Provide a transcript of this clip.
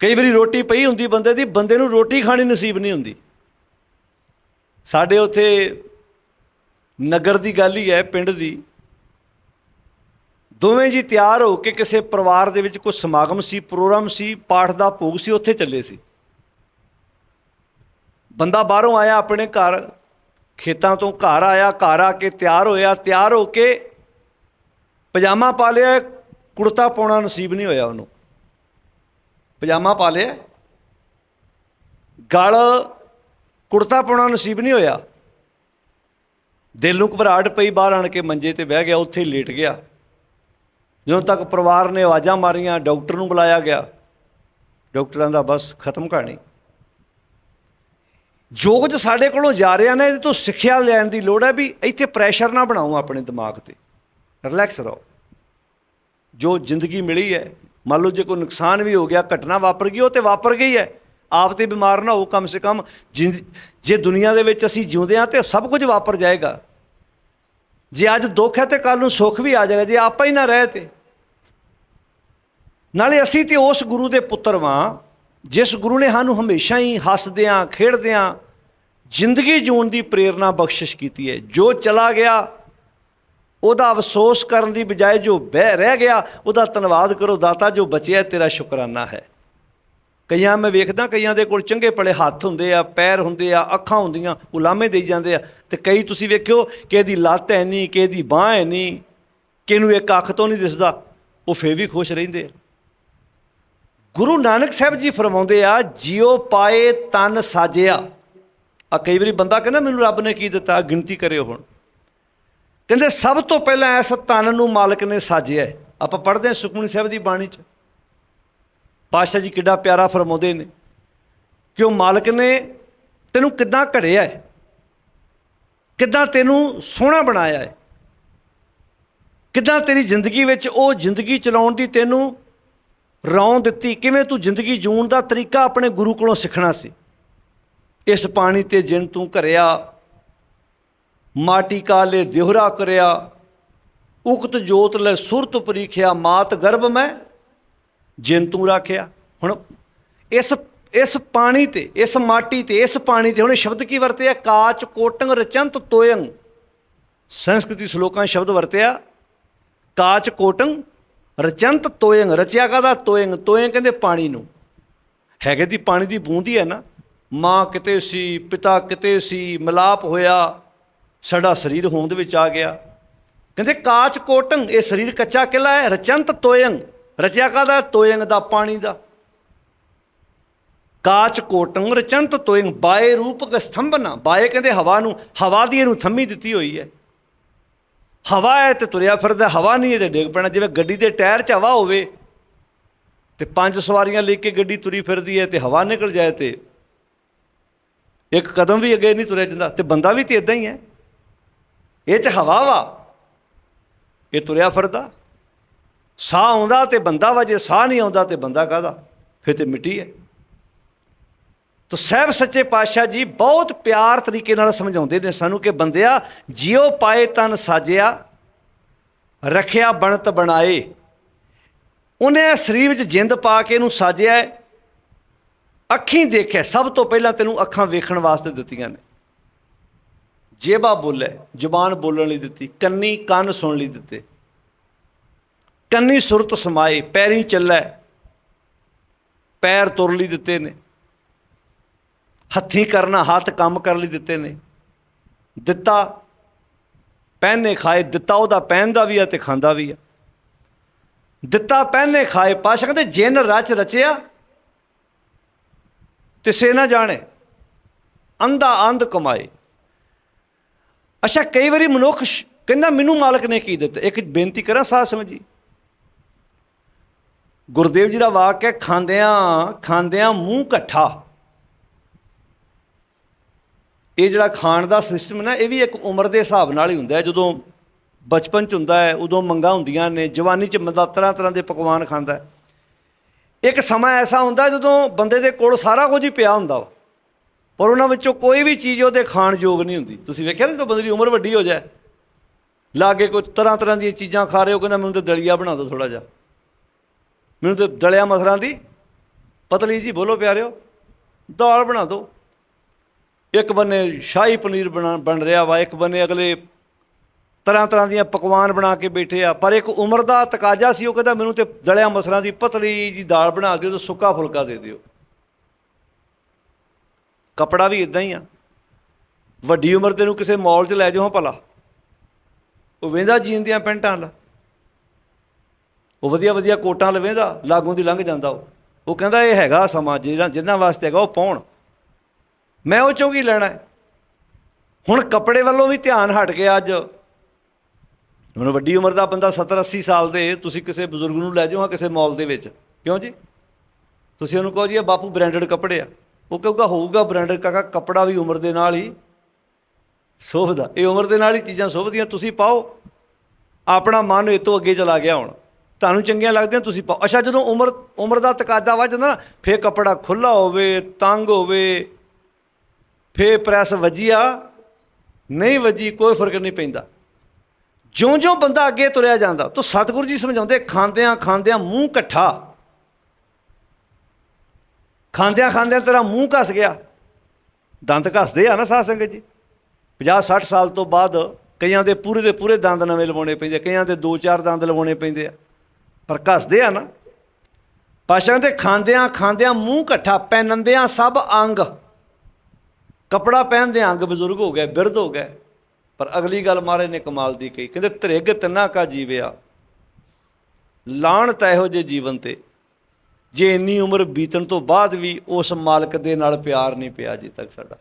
ਕਈ ਵਾਰੀ ਰੋਟੀ ਪਈ ਹੁੰਦੀ ਬੰਦੇ ਦੀ, ਬੰਦੇ ਨੂੰ ਰੋਟੀ ਖਾਣੀ ਨਸੀਬ ਨਹੀਂ ਹੁੰਦੀ। ਸਾਡੇ ਉੱਥੇ ਨਗਰ ਦੀ ਗੱਲ ਹੀ ਹੈ, ਪਿੰਡ ਦੀ। ਦੋਵੇਂ ਜੀ ਤਿਆਰ ਹੋ ਕੇ ਕਿਸੇ ਪਰਿਵਾਰ ਦੇ ਵਿੱਚ ਕੋਈ ਸਮਾਗਮ ਸੀ, ਪ੍ਰੋਗਰਾਮ ਸੀ, ਪਾਠ ਦਾ ਭੋਗ ਸੀ, ਉੱਥੇ ਚੱਲੇ ਸੀ। ਬੰਦਾ ਬਾਹਰੋਂ ਆਇਆ ਆਪਣੇ ਘਰ, ਖੇਤਾਂ ਤੋਂ ਘਰ ਆਇਆ, ਘਰ ਆ ਕੇ ਤਿਆਰ ਹੋਇਆ, ਤਿਆਰ ਹੋ ਕੇ ਪਜਾਮਾ ਪਾ ਲਿਆ, ਕੁੜਤਾ ਪਾਉਣਾ ਨਸੀਬ ਨਹੀਂ ਹੋਇਆ ਉਹਨੂੰ। ਪਜਾਮਾ ਪਾ ਲਿਆ। ਗਲ ਕੁੜਤਾ ਪਾਉਣਾ ਨਸੀਬ ਨਹੀਂ ਹੋਇਆ। ਦਿਲ ਨੂੰ ਘਬਰਾਹਟ ਪਈ, ਬਾਹਰ ਆਣ ਕੇ ਮੰਜੇ ਤੇ ਬਹਿ ਗਿਆ, ਉੱਥੇ ਲੇਟ ਗਿਆ। ਜਦੋਂ ਤੱਕ ਪਰਿਵਾਰ ਨੇ ਆਵਾਜ਼ਾਂ ਮਾਰੀਆਂ, ਡਾਕਟਰ ਨੂੰ ਬੁਲਾਇਆ ਗਿਆ। ਡਾਕਟਰਾਂ ਦਾ ਬਸ ਖਤਮ ਕਹਾਣੀ। ਜੋ ਕੁਝ ਸਾਡੇ ਕੋਲੋਂ ਜਾ ਰਿਹਾ ਨਾ, ਇਹਦੇ ਤੋਂ ਸਿੱਖਿਆ ਲੈਣ ਦੀ ਲੋੜ ਹੈ ਵੀ ਇੱਥੇ ਪ੍ਰੈਸ਼ਰ ਨਾ ਬਣਾਓ ਆਪਣੇ ਦਿਮਾਗ ਤੇ। ਰਿਲੈਕਸ ਰਹੋ। ਜੋ ਜ਼ਿੰਦਗੀ ਮਿਲੀ ਹੈ ਮੰਨ ਲਓ ਜੇ ਕੋਈ ਨੁਕਸਾਨ ਵੀ ਹੋ ਗਿਆ, ਘਟਨਾ ਵਾਪਰ ਗਈ, ਉਹ ਤੇ ਵਾਪਰ ਗਈ ਹੈ। ਆਪ ਤੇ ਬਿਮਾਰ ਨਾ ਹੋ, ਕਮ ਸੇ ਕਮ ਜ਼ਿੰਦ- ਜੇ ਦੁਨੀਆ ਦੇ ਵਿੱਚ ਅਸੀਂ ਜਿਉਂਦੇ ਹਾਂ ਤੇ ਸਭ ਕੁਝ ਵਾਪਰ ਜਾਏਗਾ। ਜੇ ਅੱਜ ਦੁੱਖ ਹੈ ਤੇ ਕੱਲ ਨੂੰ ਸੁੱਖ ਵੀ ਆ ਜਾਏਗਾ, ਜੇ ਆਪਾਂ ਹੀ ਨਾ ਰਹੇ ਤੇ। ਨਾਲੇ ਅਸੀਂ ਤੇ ਉਸ ਗੁਰੂ ਦੇ ਪੁੱਤਰ ਵਾਂ, ਜਿਸ ਗੁਰੂ ਨੇ ਸਾਨੂੰ ਹਮੇਸ਼ਾ ਹੀ ਹੱਸਦਿਆਂ ਖੇਡਦਿਆਂ ਜ਼ਿੰਦਗੀ ਜਿਉਣ ਦੀ ਪ੍ਰੇਰਣਾ ਬਖਸ਼ਿਸ਼ ਕੀਤੀ ਹੈ। ਜੋ ਚਲਾ ਗਿਆ ਉਹਦਾ ਅਫਸੋਸ ਕਰਨ ਦੀ ਬਜਾਏ ਜੋ ਬਹਿ ਰਹਿ ਗਿਆ, ਉਹਦਾ ਧੰਨਵਾਦ ਕਰੋ ਦਾਤਾ, ਜੋ ਬਚਿਆ ਤੇਰਾ ਸ਼ੁਕਰਾਨਾ ਹੈ। ਕਈਆਂ ਮੈਂ ਵੇਖਦਾ, ਕਈਆਂ ਦੇ ਕੋਲ ਚੰਗੇ ਪਲੇ ਹੱਥ ਹੁੰਦੇ ਆ, ਪੈਰ ਹੁੰਦੇ ਆ, ਅੱਖਾਂ ਹੁੰਦੀਆਂ ਉਹ ਉਲਾਮੇ ਦੇਈ ਜਾਂਦੇ ਆ। ਤੇ ਕਈ ਤੁਸੀਂ ਵੇਖਿਓ ਕਿ ਇਹਦੀ ਲੱਤ ਹੈ ਨਹੀਂ, ਕਿ ਇਹਦੀ ਬਾਹ ਹੈ ਨਹੀਂ, ਕਿ ਇੱਕ ਅੱਖ ਤੋਂ ਨਹੀਂ ਦਿਸਦਾ, ਉਹ ਫੇਰ ਵੀ ਖੁਸ਼ ਰਹਿੰਦੇ ਆ। ਗੁਰੂ ਨਾਨਕ ਸਾਹਿਬ ਜੀ ਫਰਮਾਉਂਦੇ ਆ, ਜਿਉ ਪਾਏ ਤਨ ਸਾਜਿਆ। ਆ ਕਈ ਵਾਰੀ ਬੰਦਾ ਕਹਿੰਦਾ, ਮੈਨੂੰ ਰੱਬ ਨੇ ਕੀ ਦਿੱਤਾ, ਗਿਣਤੀ ਕਰਿਓ ਹੁਣ। ਕਹਿੰਦੇ ਸਭ ਤੋਂ ਪਹਿਲਾਂ ਇਸ ਤਨ ਨੂੰ ਮਾਲਕ ਨੇ ਸਾਜਿਆ ਹੈ। ਆਪਾਂ ਪੜ੍ਹਦੇ ਹਾਂ ਸੁਖਮਨੀ ਸਾਹਿਬ ਦੀ ਬਾਣੀ 'ਚ। ਪਾਤਸ਼ਾਹ ਜੀ ਕਿੱਡਾ ਪਿਆਰਾ ਫਰਮਾਉਂਦੇ ਨੇ ਕਿ ਉਹ ਮਾਲਕ ਨੇ ਤੈਨੂੰ ਕਿੱਦਾਂ ਘੜਿਆ ਹੈ? ਕਿੱਦਾਂ ਤੈਨੂੰ ਸੋਹਣਾ ਬਣਾਇਆ ਹੈ? ਕਿੱਦਾਂ ਤੇਰੀ ਜ਼ਿੰਦਗੀ ਵਿੱਚ ਉਹ ਜ਼ਿੰਦਗੀ ਚਲਾਉਣ ਦੀ ਤੈਨੂੰ ਰੌਂ ਦਿੱਤੀ? ਕਿਵੇਂ ਤੂੰ ਜ਼ਿੰਦਗੀ ਜੂਣ ਦਾ ਤਰੀਕਾ ਆਪਣੇ ਗੁਰੂ ਕੋਲੋਂ ਸਿੱਖਣਾ ਸੀ? ਇਸ ਪਾਣੀ ਤੇ ਜਿਨ ਤੂੰ ਘਰਿਆ ਮਾਟੀ ਕਾਲੇ ਦਿਹਰਾ ਕਰਿਆ, ਉਕਤ ਜੋਤ ਲੈ ਸੁਰਤ ਪਰੀਖਿਆ, ਮਾਤ ਗਰਭ ਮੈਂ ਜਿੰਤੂ ਤੂੰ ਰੱਖਿਆ। ਹੁਣ ਇਸ ਇਸ ਪਾਣੀ ਤੇ, ਇਸ ਮਾਟੀ ਤੇ, ਇਸ ਪਾਣੀ ਤੇ ਹੁਣ ਸ਼ਬਦ ਕੀ ਵਰਤਿਆ? ਕਾਚ, ਕੋਟੰਗ, ਰਚੰਤ ਤੋਯੰ ਸੰਸਕ੍ਰਿਤੀ ਸ਼ਲੋਕਾਂ ਸ਼ਬਦ ਵਰਤਿਆ, ਕਾਚ, ਕੋਟੰਗ, ਰਚੰਤ ਤੋਯੰ ਰਚਿਆ ਕਾਦਾ ਤੋਯੰ ਤੋਯੰ ਕਹਿੰਦੇ ਪਾਣੀ ਨੂੰ। ਹੈਗੇ ਦੀ ਪਾਣੀ ਦੀ ਬੂੰਦ ਹੀ ਹੈ ਨਾ। ਮਾਂ ਕਿਤੇ ਸੀ, ਪਿਤਾ ਕਿਤੇ ਸੀ, ਮਿਲਾਪ ਹੋਇਆ। ਸਾਡਾ ਸਰੀਰ ਹੋਂਦ ਵਿੱਚ ਆ ਗਿਆ। ਕਹਿੰਦੇ ਕਾਚ ਕੋਟੰ ਇਹ ਸਰੀਰ ਕੱਚਾ ਕਿਲਾ ਹੈ, ਰਚੰਤ ਤੋਯੰ ਰਚਿਆ ਕਾਦਾ ਤੋਯੰ ਦਾ ਪਾਣੀ ਦਾ। ਕਾਚ ਕੋਟੰ ਰਚੰਤ ਤੋਯੰ ਬਾਏ ਰੂਪਕ ਸਥੰਭਨਾ ਬਾਏ ਕਹਿੰਦੇ ਹਵਾ ਨੂੰ, ਹਵਾ ਦੀ ਇਹਨੂੰ ਥੰਮੀ ਦਿੱਤੀ ਹੋਈ ਹੈ। ਹਵਾ ਹੈ ਤੇ ਤੁਰਿਆ ਫਿਰਦਾ, ਹਵਾ ਨਹੀਂ ਹੈ ਤੇ ਡਿੱਗ ਪੈਣਾ। ਜਿਵੇਂ ਗੱਡੀ ਦੇ ਟਾਇਰ 'ਚ ਹਵਾ ਹੋਵੇ ਤੇ ਪੰਜ ਸਵਾਰੀਆਂ ਲੈ ਕੇ ਗੱਡੀ ਤੁਰੀ ਫਿਰਦੀ ਹੈ ਤੇ ਹਵਾ ਨਿਕਲ ਜਾਏ ਤੇ ਇੱਕ ਕਦਮ ਵੀ ਅੱਗੇ ਨਹੀਂ ਤੁਰਿਆ ਜਾਂਦਾ ਤੇ ਬੰਦਾ ਵੀ ਤੇ ਇਦਾਂ ਹੀ ਹੈ। ਇਹ 'ਚ ਹਵਾ ਵਾ। ਇਹ ਤੁਰਿਆ ਫਿਰਦਾ। ਸਾਹ ਆਉਂਦਾ ਤੇ ਬੰਦਾ ਵਾ, ਜੇ ਸਾਹ ਨਹੀਂ ਆਉਂਦਾ ਤੇ ਬੰਦਾ ਕਾਹਦਾ? ਫਿਰ ਤੇ ਮਿੱਟੀ ਹੈ। ਤੋ ਸਹਿਬ ਸੱਚੇ ਪਾਤਸ਼ਾਹ ਜੀ ਬਹੁਤ ਪਿਆਰ ਤਰੀਕੇ ਨਾਲ ਸਮਝਾਉਂਦੇ ਨੇ ਸਾਨੂੰ ਕਿ ਬੰਦਿਆ, ਜਿਉ ਪਾਏ ਤਨ ਸਾਜਿਆ, ਰਖਿਆ ਬਣਤ ਬਣਾਏ। ਉਹਨੇ ਸਰੀਰ ਵਿੱਚ ਜਿੰਦ ਪਾ ਕੇ ਇਹਨੂੰ ਸਾਜਿਆ ਅੱਖੀਂ ਦੇਖਿਆ। ਸਭ ਤੋਂ ਪਹਿਲਾਂ ਤੈਨੂੰ ਅੱਖਾਂ ਵੇਖਣ ਵਾਸਤੇ ਦਿੱਤੀਆਂ ਨੇ। ਜੇਬਾ ਬੋਲੇ, ਜ਼ੁਬਾਨ ਬੋਲਣ ਲਈ ਦਿੱਤੀ, ਕੰਨੀ ਕੰਨ ਸੁਣ ਲਈ ਦਿੱਤੇ। ਕੰਨੀ ਸੁਰਤ ਸਮਾਏ, ਪੈਰੀ ਚੱਲੈ, ਪੈਰ ਤੁਰ ਲਈ ਦਿੱਤੇ ਨੇ। ਹੱਥੀਂ ਕਰਨਾ, ਹੱਥ ਕੰਮ ਕਰ ਲਈ ਦਿੱਤੇ ਨੇ। ਦਿੱਤਾ, ਪਹਿਨੇ ਖਾਏ, ਦਿੱਤਾ ਉਹਦਾ ਪਹਿਨਦਾ ਵੀ ਆ ਤੇ ਖਾਂਦਾ ਵੀ ਆ। ਦਿੱਤਾ, ਪਹਿਨੇ ਖਾਏ ਪਾਸ਼ਾ ਕਹਿੰਦੇ, ਜਿਨ ਰਚ ਰਚਿਆ, ਤਿਸੇ ਨਾ ਜਾਣੇ। ਅੰਧਾ ਅੰਧ ਕਮਾਏ। ਅੱਛਾ, ਕਈ ਵਾਰੀ ਮਨੁੱਖ ਕਹਿੰਦਾ, ਮੈਨੂੰ ਮਾਲਕ ਨੇ ਕੀ ਦਿੱਤਾ? ਇੱਕ ਬੇਨਤੀ ਕਰਾਂ, ਸਾਧ ਸਮਝੀ ਗੁਰਦੇਵ ਜੀ ਦਾ ਵਾਕ ਹੈ, ਖਾਂਦਿਆਂ ਖਾਂਦਿਆਂ ਮੂੰਹ ਇਕੱਠਾ। ਇਹ ਜਿਹੜਾ ਖਾਣ ਦਾ ਸਿਸਟਮ ਨਾ, ਇਹ ਵੀ ਇੱਕ ਉਮਰ ਦੇ ਹਿਸਾਬ ਨਾਲ ਹੀ ਹੁੰਦਾ ਹੈ। ਜਦੋਂ ਬਚਪਨ ਚ ਹੁੰਦਾ ਹੈ, ਉਦੋਂ ਮੰਗਾਂ ਹੁੰਦੀਆਂ ਨੇ, ਜਵਾਨੀ ਚ ਬੰਦਾ ਤਰ੍ਹਾਂ ਤਰ੍ਹਾਂ ਦੇ ਪਕਵਾਨ ਖਾਂਦਾ ਇੱਕ ਸਮਾਂ ਐਸਾ ਹੁੰਦਾ ਜਦੋਂ ਬੰਦੇ ਦੇ ਕੋਲ ਸਾਰਾ ਕੁਝ ਹੀ ਪਿਆ ਹੁੰਦਾ ਵਾ। ਪਰ ਉਹਨਾਂ ਵਿੱਚੋਂ ਕੋਈ ਵੀ ਚੀਜ਼ ਉਹਦੇ ਖਾਣ ਯੋਗ ਨਹੀਂ ਹੁੰਦੀ। ਤੁਸੀਂ ਵੇਖਿਆ ਨਾ ਜਦੋਂ ਬੰਦੇ ਦੀ ਉਮਰ ਵੱਡੀ ਹੋ ਜਾਏ ਲਾਗੇ ਕੋਈ ਤਰ੍ਹਾਂ ਤਰ੍ਹਾਂ ਦੀਆਂ ਚੀਜ਼ਾਂ ਖਾ ਰਹੇ ਹੋ, ਕਹਿੰਦਾ ਮੈਨੂੰ ਤਾਂ ਦਲੀਆ ਬਣਾ ਦਿਓ ਥੋੜਾ ਜਿਹਾ। ਮੈਨੂੰ ਤਾਂ ਦਲਿਆ ਮਸਰਾਂ ਦੀ, ਪਤਲੀ ਜੀ ਬੋਲੋ ਪਿਆਰਿਓ, ਦਾਲ ਬਣਾ ਦਿਓ। ਇੱਕ ਬੰਨੇ ਸ਼ਾਹੀ ਪਨੀਰ ਬਣਾ ਬਣ ਰਿਹਾ ਵਾ, ਇੱਕ ਬੰਨੇ ਅਗਲੇ ਤਰ੍ਹਾਂ ਤਰ੍ਹਾਂ ਦੀਆਂ ਪਕਵਾਨ ਬਣਾ ਕੇ ਬੈਠੇ ਆ। ਪਰ ਇੱਕ ਉਮਰ ਦਾ ਤਕਾਜ਼ਾ ਸੀ, ਉਹ ਕਹਿੰਦਾ ਮੈਨੂੰ ਤੇ ਦਲਿਆ ਮਸਰਾਂ ਦੀ ਪਤਲੀ ਜੀ ਦਾਲ ਬਣਾ ਦਿਓ ਤੇ ਸੁੱਕਾ ਫੁਲਕਾ ਦੇ ਦਿਓ। ਕਪੜਾ ਵੀ ਇਦਾਂ ਹੀ ਆ। ਵੱਡੀ ਉਮਰ ਦੇ ਨੂੰ ਕਿਸੇ ਮਾਲ 'ਚ ਲੈ ਜਾਓ ਹਾਂ ਭਲਾ। ਉਹ ਵੇਂਦਾ ਜੀਨ ਦੀਆਂ ਪੈਂਟਾਂ ਲਾ। ਉਹ ਵਧੀਆ ਵਧੀਆ ਕੋਟਾਂ ਲਵੇਂਦਾ ਲਾਗੋਂ ਦੀ ਲੰਘ ਜਾਂਦਾ ਉਹ। ਉਹ ਕਹਿੰਦਾ ਇਹ ਹੈਗਾ ਸਮਾਂ ਜਿਹੜਾ ਜਿੰਨਾਂ ਵਾਸਤੇ ਹੈਗਾ ਉਹ ਪਾਉਣ। ਮੈਂ ਉਹ ਚੋਂ ਕੀ ਲੈਣਾ ਹੈ? ਹੁਣ ਕੱਪੜੇ ਵੱਲੋਂ ਵੀ ਧਿਆਨ ਹਟ ਗਿਆ ਅੱਜ। ਹੁਣ ਵੱਡੀ ਉਮਰ ਦਾ ਬੰਦਾ 70 80 ਸਾਲ ਦੇ, ਤੁਸੀਂ ਕਿਸੇ ਬਜ਼ੁਰਗ ਨੂੰ ਲੈ ਜਾਓ ਹਾਂ ਕਿਸੇ ਮਾਲ ਦੇ ਵਿੱਚ। ਕਿਉਂ ਜੀ? ਤੁਸੀਂ ਉਹਨੂੰ ਕਹੋ ਜੀ ਇਹ ਬਾਪੂ ਬ੍ਰਾਂਡਡ ਕੱਪੜੇ ਆ। ਉਹ ਕਹੂਗਾ, ਹੋਊਗਾ ਬ੍ਰਾਂਡਡ ਕਾਕਾ ਕੱਪੜਾ ਵੀ ਉਮਰ ਦੇ ਨਾਲ ਹੀ ਸੋਭਦਾ। ਇਹ ਉਮਰ ਦੇ ਨਾਲ ਹੀ ਚੀਜ਼ਾਂ ਸੋਭਦੀਆਂ, ਤੁਸੀਂ ਪਾਓ। ਆਪਣਾ ਮਨ ਇਹ ਤੋਂ ਅੱਗੇ ਚਲਾ ਗਿਆ ਹੁਣ। ਤੁਹਾਨੂੰ ਚੰਗੀਆਂ ਲੱਗਦੀਆਂ, ਤੁਸੀਂ ਪਾਓ। ਅੱਛਾ, ਜਦੋਂ ਉਮਰ ਉਮਰ ਦਾ ਤਕਾਦਾ ਵੱਧ ਜਾਂਦਾ ਨਾ, ਫੇਰ ਕੱਪੜਾ ਖੁੱਲਾ ਹੋਵੇ, ਤੰਗ ਹੋਵੇ, ਫੇਰ ਪ੍ਰੈਸ ਵੱਜੀਆ, ਨਹੀਂ ਵੱਜੀ, ਕੋਈ ਫ਼ਰਕ ਨਹੀਂ ਪੈਂਦਾ। ਜਿਉਂ-ਜਿਉਂ ਬੰਦਾ ਅੱਗੇ ਤੁਰਿਆ ਜਾਂਦਾ, ਤਾਂ ਸਤਿਗੁਰੂ ਜੀ ਸਮਝਾਉਂਦੇ ਖਾਂਦਿਆਂ ਖਾਂਦਿਆਂ ਮੂੰਹ ਇਕੱਠਾ। ਖਾਂਦਿਆਂ ਖਾਂਦਿਆਂ ਤੇਰਾ ਮੂੰਹ ਘਸ ਗਿਆ। ਦੰਦ ਘਸਦੇ ਆ ਨਾ ਸਾਧ ਸੰਗਤ ਜੀ। 50 60 ਸਾਲ ਤੋਂ ਬਾਅਦ ਕਈਆਂ ਦੇ ਪੂਰੇ ਦੇ ਪੂਰੇ ਦੰਦ ਨਵੇਂ ਲਵਾਉਣੇ ਪੈਂਦੇ ਕਈਆਂ ਦੇ 2-4 ਦੰਦ ਲਵਾਉਣੇ ਪੈਂਦੇ ਆ। ਪਰ ਘਸਦੇ ਆ ਨਾ। ਪਾਸ਼ਾ ਦੇ ਖਾਂਦਿਆਂ ਖਾਂਦਿਆਂ ਮੂੰਹ ਇਕੱਠਾ ਪਹਿਨੰਦਿਆਂ ਸਭ ਅੰਗ। ਕਪੜਾ ਪਹਿਨਦੇ ਅੰਗ ਬਜ਼ੁਰਗ ਹੋ ਗਏ, ਬਿਰਧ ਹੋ ਗਏ। ਪਰ ਅਗਲੀ ਗੱਲ ਮਾਰੇ ਨੇ ਕਮਾਲ ਦੀ ਕਹੀ। ਕਹਿੰਦੇ ਤ੍ਰਿਗ ਤਿੰਨਾ ਕਾ ਜੀਵਿਆ। ਲਾਣਤ ਇਹੋ ਜੇ ਜੀਵਨ ਤੇ। ਜੇ ਇੰਨੀ ਉਮਰ ਬੀਤਣ ਤੋਂ ਬਾਅਦ ਵੀ ਉਸ ਮਾਲਕ ਦੇ ਨਾਲ ਪਿਆਰ ਨਹੀਂ ਪਿਆ ਅਜੇ ਤੱਕ ਸਾਡਾ।